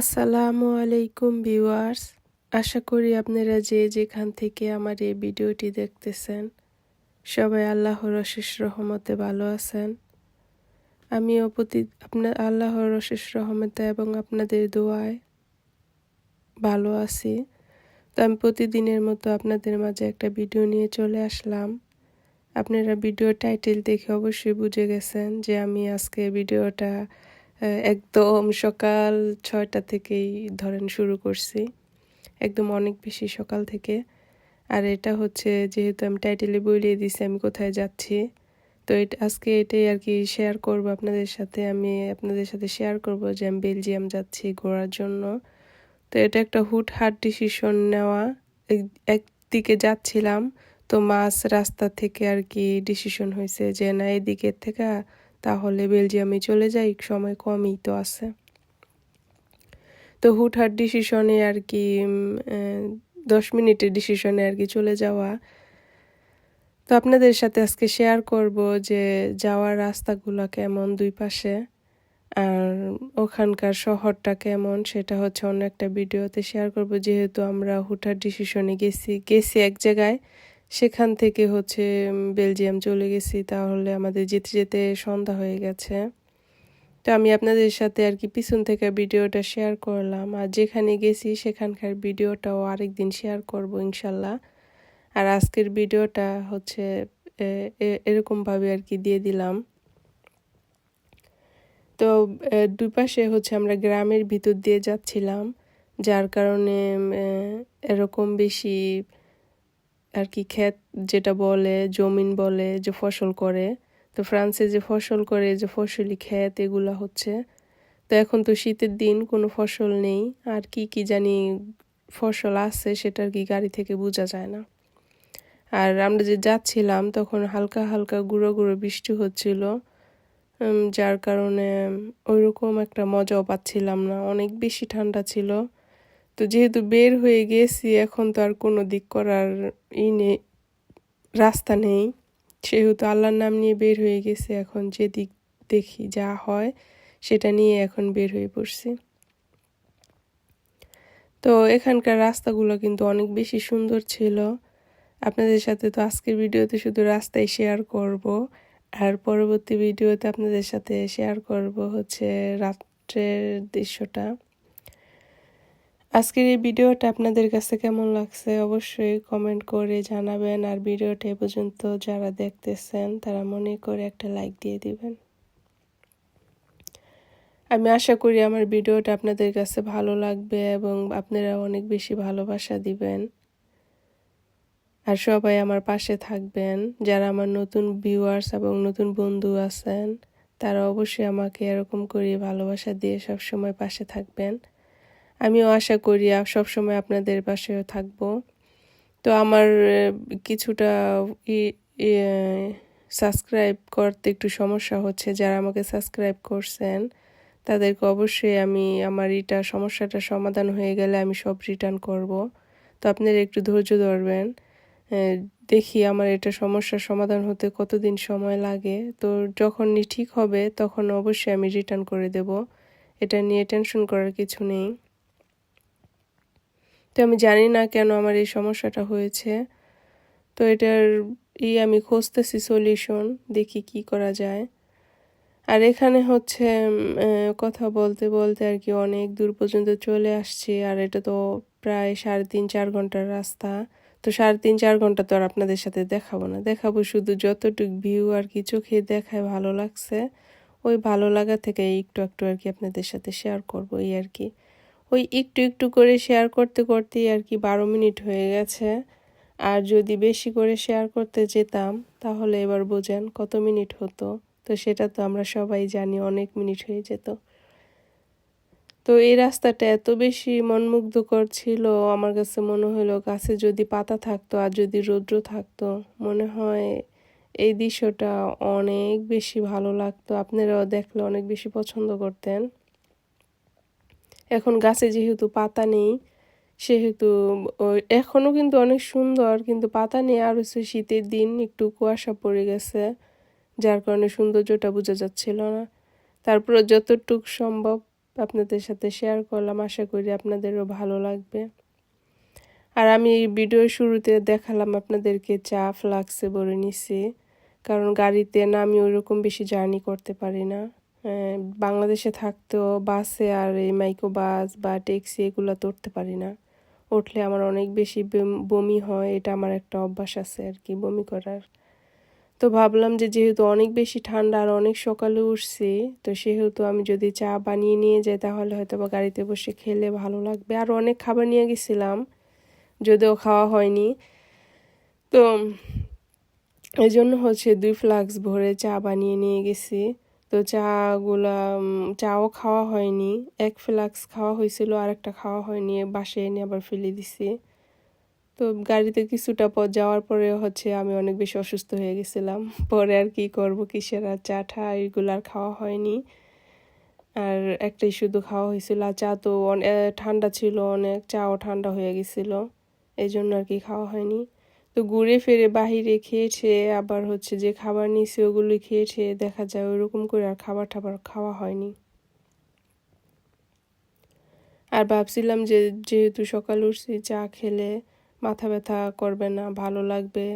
আসসালামু আলাইকুম ভিউয়ার্স। আশা করি আপনারা যে যেখান থেকে আমার এই ভিডিওটি দেখতেছেন, সবাই আল্লাহর অশেষ রহমতে ভালো আছেন। আমিও প্রতি আপনার আল্লাহর অশেষ রহমতে এবং আপনাদের দোয়ায় ভালো আছি। তো আমি প্রতিদিনের মতো আপনাদের মাঝে একটা ভিডিও নিয়ে চলে আসলাম। আপনারা ভিডিও টাইটেল দেখে অবশ্যই বুঝে গেছেন যে আমি আজকে ভিডিওটা একদম সকাল ছয়টা থেকেই ধরেন শুরু করছি। একদম অনেক বেশি সকাল থেকে। আর এটা হচ্ছে যেহেতু আমি টাইটেলে বলিয়ে দিছি, আমি কোথায় যাচ্ছি। তো এটা, আজকে এটাই আর কি শেয়ার করব আপনাদের সাথে। আমি আপনাদের সাথে শেয়ার করব যে আমি বেলজিয়াম যাচ্ছি ঘোরার জন্য। তো এটা একটা হুট হাট ডিসিশন নেওয়া। এক- একদিকে যাচ্ছিলাম, তো মাছ রাস্তা থেকে আর কি ডিসিশন হয়েছে যে না এদিকের থেকে তাহলে বেলজিয়ামে চলে যাই, সময় কমই তো আছে। তো হুটহাট ডিসিশনে আর কি দশ মিনিটের ডিসিশনে আর কি চলে যাওয়া। তো আপনাদের সাথে আজকে শেয়ার করব যে যাওয়ার রাস্তাগুলো কেমন দুই পাশে, আর ওখানকার শহরটা কেমন সেটা হচ্ছে অন্য একটা ভিডিওতে শেয়ার করব। যেহেতু আমরা হুটহাট ডিসিশনে গেছি গেছি এক জায়গায় সেখান থেকে হচ্ছে বেলজিয়াম চলে গেছি। তাহলে আমাদের যেতে যেতে সন্ধ্যা হয়ে গেছে। তো আমি আপনাদের সাথে আর কি পিছন থেকে ভিডিওটা শেয়ার করলাম। আর যেখানে গেছি, সেখানকার ভিডিওটাও আরেকদিন শেয়ার করব ইনশাল্লাহ। আর আজকের ভিডিওটা হচ্ছে এরকমভাবে আর কি দিয়ে দিলাম। তো দুই পাশে হচ্ছে আমরা গ্রামের ভিতর দিয়ে যাচ্ছিলাম। যার কারণে এরকম বেশি আর কি ক্ষেত যেটা বলে, জমিন বলে, যে ফসল করে। তো ফ্রান্সে যে ফসল করে, যে ফসলি ক্ষেত, এগুলা হচ্ছে। তো এখন তো শীতের দিন, কোনো ফসল নেই। আর কি কি জানি ফসল আছে, সেটা আর কি গাড়ি থেকে বোঝা যায় না। আর আমরা যে যাচ্ছিলাম, তখন হালকা হালকা গুঁড়ো গুঁড়ো বৃষ্টি হচ্ছিল। যার কারণে ওইরকম একটা মজাও পাচ্ছিলাম না। অনেক বেশি ঠান্ডা ছিল। তো যেহেতু বের হয়ে গেছি, এখন তো আর কোনো দিক করার ই নেই রাস্তা নেই। সেহেতু আল্লাহর নাম নিয়ে বের হয়ে গেছে, এখন যেদিক দেখি যা হয় সেটা নিয়ে এখন বের হয়ে পড়ছি। তো এখানকার রাস্তাগুলো কিন্তু অনেক বেশি সুন্দর ছিল। আপনাদের সাথে তো আজকের ভিডিওতে শুধু রাস্তায় শেয়ার করব, আর পরবর্তী ভিডিওতে আপনাদের সাথে শেয়ার করব হচ্ছে রাত্রের দৃশ্যটা। আজকের এই ভিডিওটা আপনাদের কাছে কেমন লাগছে অবশ্যই কমেন্ট করে জানাবেন। আর ভিডিওটা এ পর্যন্ত যারা দেখতেছেন, তারা মনে করে একটা লাইক দিয়ে দিবেন। আমি আশা করি আমার ভিডিওটা আপনাদের কাছে ভালো লাগবে এবং আপনারা অনেক বেশি ভালোবাসা দিবেন। আর সবাই আমার পাশে থাকবেন। যারা আমার নতুন ভিউয়ার্স এবং নতুন বন্ধু আছেন, তারা অবশ্যই আমাকে এরকম করে ভালোবাসা দিয়ে সব সময় পাশে থাকবেন। আমিও আশা করি সবসময় আপনাদের পাশেও থাকব। তো আমার কিছুটা সাবস্ক্রাইব করতে একটু সমস্যা হচ্ছে, যারা আমাকে সাবস্ক্রাইব করছেন, তাদেরকে অবশ্যই আমি আমার এটা সমস্যাটা সমাধান হয়ে গেলে আমি সব রিটার্ন করব। তো আপনারা একটু ধৈর্য ধরবেন। দেখি আমার এটা সমস্যার সমাধান হতে কতদিন সময় লাগে। তো যখন ঠিক হবে, তখন অবশ্যই আমি রিটার্ন করে দেব। এটা নিয়ে টেনশন করার কিছু নেই। তো আমি জানি না কেন আমার এই সমস্যাটা হয়েছে। তো এটার ই আমি খুঁজতেছি সলিউশন দেখি কি করা যায়। আর এখানে হচ্ছে কথা বলতে বলতে আর কি অনেক দূর পর্যন্ত চলে আসছি। আর এটা তো প্রায় সাড়ে তিন, চার ঘণ্টার রাস্তা। তো সাড়ে তিন, চার ঘণ্টা তো আর আপনাদের সাথে দেখাবো না। দেখাবো শুধু যতটুকু ভিউ আর কি চোখে দেখায় ভালো লাগছে, ওই ভালো লাগা থেকে একটু একটু আর কি আপনাদের সাথে শেয়ার করব, এই আর কি। ওই একটু একটু করে শেয়ার করতে করতেই আর কি বারো মিনিট হয়ে গেছে। আর যদি বেশি করে শেয়ার করতে যেতাম, তাহলে এবার বোঝেন কত মিনিট হতো। তো সেটা তো আমরা সবাই জানি, অনেক মিনিট হয়ে যেত। তো এই রাস্তাটা এত বেশি মনমুগ্ধকর ছিল, আমার কাছে মনে হলো গাছে যদি পাতা থাকতো আর যদি রৌদ্র থাকতো, মনে হয় এই দৃশ্যটা অনেক বেশি ভালো লাগতো। আপনারাও দেখলে অনেক বেশি পছন্দ করতেন। এখন গাছে যেহেতু পাতা নেই, সেহেতু এখনও কিন্তু অনেক সুন্দর, কিন্তু পাতা নেই, আর হচ্ছে শীতের দিন একটু কুয়াশা পড়ে গেছে, যার কারণে সৌন্দর্যটা বোঝা যাচ্ছিল না। তারপরে যতটুক সম্ভব আপনাদের সাথে শেয়ার করলাম, আশা করি আপনাদেরও ভালো লাগবে। আর আমি এই ভিডিওর শুরুতে দেখালাম আপনাদেরকে চা, ফ্লাক্সে ভরে নিছি, কারণ গাড়িতে না আমি ওইরকম বেশি জার্নি করতে পারি না। বাংলাদেশে থাকতেও বাসে আর এই মাইক্রো বাস বা ট্যাক্সি এগুলো তো উঠতে পারি না। উঠলে আমার অনেক বেশি বমি হয়, এটা আমার একটা অভ্যাস আছে আর কি, বমি করার। তো ভাবলাম যে যেহেতু অনেক বেশি ঠান্ডা আর অনেক সকালে উঠছি, তো সেহেতু আমি যদি চা বানিয়ে নিয়ে যাই তাহলে হয়তো বা গাড়িতে বসে খেলে ভালো লাগবে। আর অনেক খাবার নিয়ে গেছিলাম, যদিও খাওয়া হয়নি। তো এই জন্য হচ্ছে দুই ফ্লাক্স ভরে চা বানিয়ে নিয়ে গেছি। তো চাগুলা চাও খাওয়া হয়নি। এক ফ্লাক্স খাওয়া হয়েছিল আর একটা খাওয়া হয়নি বাসে এনে আবার ফেলে দিছি। তো গাড়িতে কিছুটা পর যাওয়ার পরে হচ্ছে আমি অনেক বেশি অসুস্থ হয়ে গেছিলাম। পরে আর কি করব, কিসের আর চা ঠা, এগুলো আর খাওয়া হয়নি। আর একটাই শুধু খাওয়া হয়েছিল আর চা তো ঠান্ডা ছিল অনেক, চাও ঠান্ডা হয়ে গেছিল। এই জন্য আর কি খাওয়া হয়নি। তো ঘুরে ফেরে বাহিরে খেয়েছে, আবার হচ্ছে যে খাবার নিয়েছে ওগুলো খেয়েছে, দেখা যায় ওইরকম করে আর খাবার টাবার খাওয়া হয়নি। আর ভাবছিলাম যে যেহেতু সকাল উঠছি চা খেলে মাথা ব্যথা করবে না, ভালো লাগবে।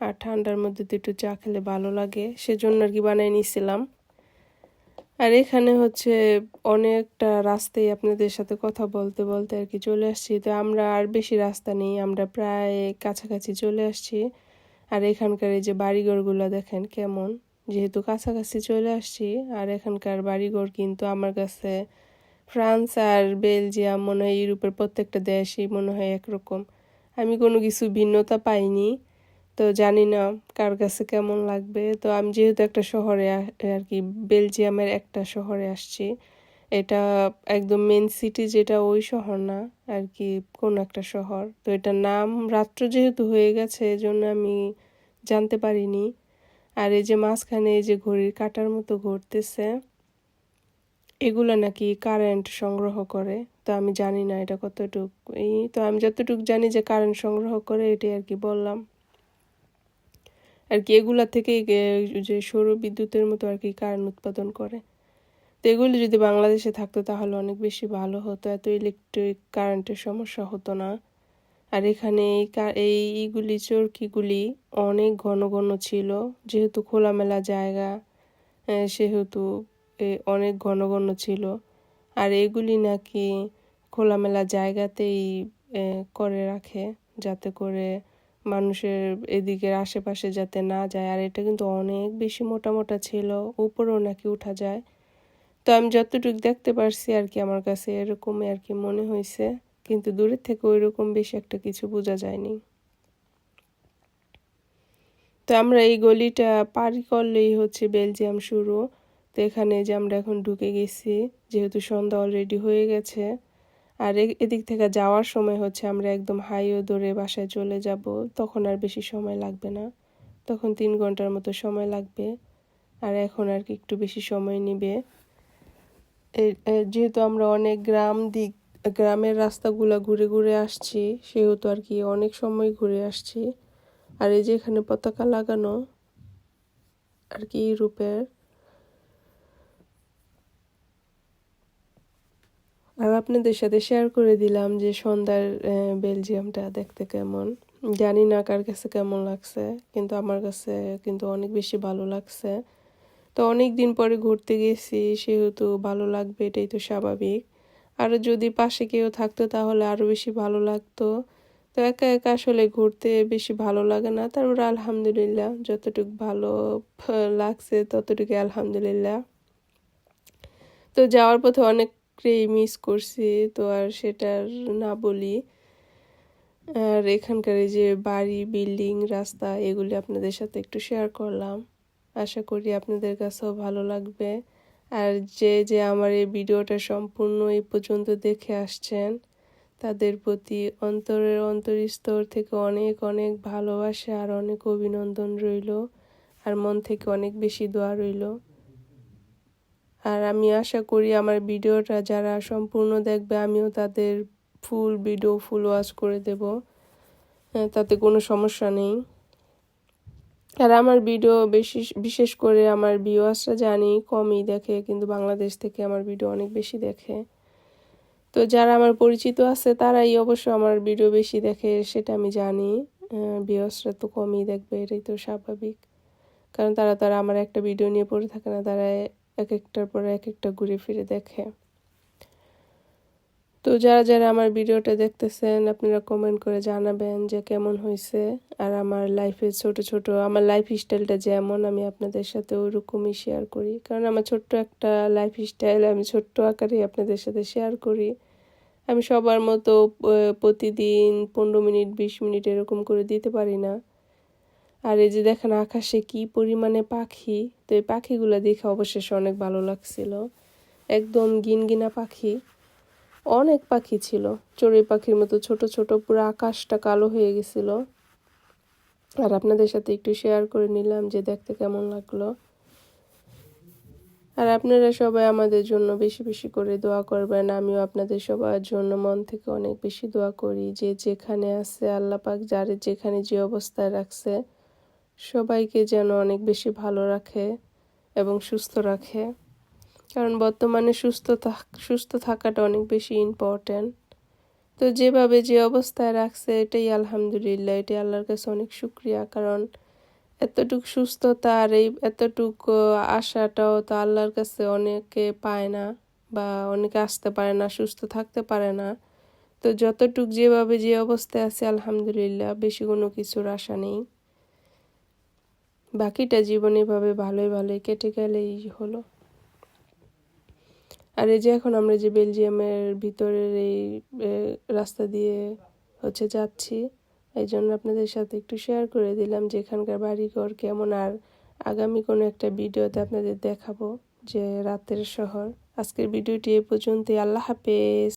আর ঠান্ডার মধ্যে তো একটু চা খেলে ভালো লাগে, সেজন্য আর কি বানিয়ে নিয়েছিলাম আর এখানে হচ্ছে অনেকটা রাস্তায় আপনাদের সাথে কথা বলতে বলতে আর কি চলে আসছি। তো আমরা আর বেশি রাস্তা নেই, আমরা প্রায় কাছাকাছি চলে আসছি। আর এখানকার এই যে বাড়িঘরগুলো দেখেন কেমন, যেহেতু কাছাকাছি চলে আসছি। আর এখানকার বাড়িঘর কিন্তু আমার কাছে ফ্রান্স আর বেলজিয়াম মনে হয় ইউরোপের প্রত্যেকটা দেশই মনে হয় একরকম। আমি কোনো কিছু ভিন্নতা পাইনি। তো জানি না কার কাছে কেমন লাগবে। তো আমি যেহেতু একটা শহরে আর কি বেলজিয়ামের একটা শহরে আসছি, এটা একদম মেন সিটি যেটা ওই শহর না আর কি কোন একটা শহর। তো এটার নাম রাত্র যেহেতু হয়ে গেছে, এজন্য আমি জানতে পারিনি। আর এই যে মাঝখানে এই যে ঘড়ির কাটার মতো ঘুরতেছে, এগুলো নাকি কারেন্ট সংগ্রহ করে। তো আমি জানি না এটা কতটুক, এই তো আমি যতটুকু জানি যে কারেন্ট সংগ্রহ করে এটাই আর কি বললাম। আর কি, এগুলা থেকে যে সৌর বিদ্যুতের মতো আর কি কারেন্ট উৎপাদন করে। তো এগুলি যদি বাংলাদেশে থাকতো তাহলে অনেক বেশি ভালো হতো, এত ইলেকট্রিক কারেন্টের সমস্যা হতো না। আর এখানে এই এইগুলি, চরকিগুলি অনেক ঘন ঘন ছিল, যেহেতু খোলামেলা জায়গা সেহেতু অনেক ঘন ঘন ছিল। আর এগুলি নাকি খোলামেলা জায়গাতেই করে রাখে, যাতে করে মানুষের এদিকের আশেপাশে যাতে না যায়। আর এটা কিন্তু অনেক বেশি মোটা মোটা ছিল, উপরেও নাকি উঠা যায়। তো আমি যতটুকু দেখতে পারছি আর কি, আমার কাছে এরকমই আর কি মনে হয়েছে। কিন্তু দূরের থেকে ওই রকম বেশি একটা কিছু বোঝা যায়নি। তো আমরা এই গলিটা পারি করলেই হচ্ছে বেলজিয়াম শুরু। তো এখানে যে আমরা এখন ঢুকে গেছি, যেহেতু সন্ধ্যা অলরেডি হয়ে গেছে আর এদিক থেকে যাওয়ার সময় হচ্ছে আমরা একদম হাইও ধরে বাসায় চলে যাব, তখন আর বেশি সময় লাগবে না। তখন তিন ঘণ্টার মতো সময় লাগবে। আর এখন আর কি একটু বেশি সময় নিবে। যেহেতু আমরা অনেক গ্রাম দিক গ্রামের রাস্তাগুলো ঘুরে ঘুরে আসছি, সেহেতু আর কি অনেক সময় ঘুরে আসছি। আর এই যে এখানে পতাকা লাগানো, আর কি ইউরোপের আর আপনাদের সাথে শেয়ার করে দিলাম যে সন্ধ্যার বেলজিয়ামটা দেখতে কেমন। জানি না কার কাছে কেমন লাগছে, কিন্তু আমার কাছে কিন্তু অনেক বেশি ভালো লাগছে। তো অনেক দিন পরে ঘুরতে গেছি, সেহেতু ভালো লাগবে, এটাই তো স্বাভাবিক। আর যদি পাশে কেউ থাকতো তাহলে আরও বেশি ভালো লাগতো। তো একা একা আসলে ঘুরতে বেশি ভালো লাগে না। তারপর আলহামদুলিল্লাহ, যতটুকু ভালো লাগছে ততটুকু আলহামদুলিল্লাহ। তো যাওয়ার পথে অনেক মিস করছি, তো আর সেটার না বলি। আর এখানকার যে বাড়ি বিল্ডিং রাস্তা, এগুলি আপনাদের সাথে একটু শেয়ার করলাম। আশা করি আপনাদের কাছেও ভালো লাগবে। আর যে যে আমার এই ভিডিওটা সম্পূর্ণ এই পর্যন্ত দেখে আসছেন, তাদের প্রতি অন্তরের অন্তরস্তর থেকে অনেক অনেক ভালোবাসা আর অনেক অভিনন্দন রইল। আর মন থেকে অনেক বেশি দোয়া রইল। আর আমি আশা করি আমার ভিডিওটা যারা সম্পূর্ণ দেখবে, আমিও তাদের ফুল ভিডিও ফুল ওয়াশ করে দেব। তাতে কোনো সমস্যা নেই। আর আমার ভিডিও বেশি, বিশেষ করে আমার ভিউয়ার্সরা জানি, কমই দেখে, কিন্তু বাংলাদেশ থেকে আমার ভিডিও অনেক বেশি দেখে। তো যারা আমার পরিচিত আছে, তারাই অবশ্য আমার ভিডিও বেশি দেখে, সেটা আমি জানি। ভিউয়ার্সরা তো কমই দেখবে, এটাই তো স্বাভাবিক। কারণ তারা তারা আমার একটা ভিডিও নিয়ে পড়ে থাকে না, তারা এক একটার পরে এক একটা ঘুরে ফিরে দেখে। তো যারা যারা আমার ভিডিওটা দেখতেছেন, আপনারা কমেন্ট করে জানাবেন যে কেমন হয়েছে আর আমার লাইফে ছোট ছোট, আমার লাইফ স্টাইলটা যেমন আমি আপনাদের সাথে ওরকমই শেয়ার করি। কারণ আমার ছোট্ট একটা লাইফ স্টাইল আমি ছোট্ট আকারে আপনাদের সাথে শেয়ার করি। আমি সবার মতো প্রতিদিন পনেরো মিনিট, বিশ মিনিট এরকম করে দিতে পারি না। আর এই যে দেখেন আকাশে কি পরিমাণে পাখি, তো এই পাখিগুলো দেখে অবশেষে অনেক ভালো লাগছিল। একদম গিনগিনা পাখি, অনেক পাখি ছিল। চড়ুই পাখির মতো ছোট ছোট পুরো আকাশটা কালো হয়ে গেছিল। আর আপনাদের সাথে একটু শেয়ার করে নিলাম যে দেখতে কেমন লাগল। আর আপনারা সবাই আমাদের জন্য বেশি বেশি করে দোয়া করবেন। আমিও আপনাদের সবার জন্য মন থেকে অনেক বেশি দোয়া করি। যে যেখানে আছে, আল্লাহ পাক যারে যেখানে যে অবস্থায় রাখছে সবাইকে যেন অনেক বেশি ভালো রাখে এবং সুস্থ রাখে। কারণ বর্তমানে সুস্থ সুস্থ থাকাটা অনেক বেশি ইম্পর্ট্যান্ট তো যেভাবে যে অবস্থায় রাখছে, এটাই আলহামদুলিল্লাহ, এটাই আল্লাহর কাছে অনেক শুক্রিয়া। কারণ এতটুক সুস্থতা আর এই এতটুক আশাটাও তো আল্লাহর কাছে অনেকে পায় না বা অনেকে আসতে পারে না, সুস্থ থাকতে পারে না। তো যতটুক যেভাবে যে অবস্থায় আছে, আলহামদুলিল্লাহ, বেশি কোনো কিছুর আশা নেই। বাকিটা জীবন এভাবে ভালোই ভালোই কেটে গেলেই হলো। আর এই যে এখন আমরা যে বেলজিয়ামের ভিতরের এই রাস্তা দিয়ে হচ্ছে যাচ্ছি, এই জন্য আপনাদের সাথে একটু শেয়ার করে দিলাম যে এখানকার বাড়িঘর কেমন। আর আগামী কোনো একটা ভিডিওতে আপনাদের দেখাবো যে রাতের শহর। আজকের ভিডিওটি এ পর্যন্তই। আল্লাহ হাফেজ।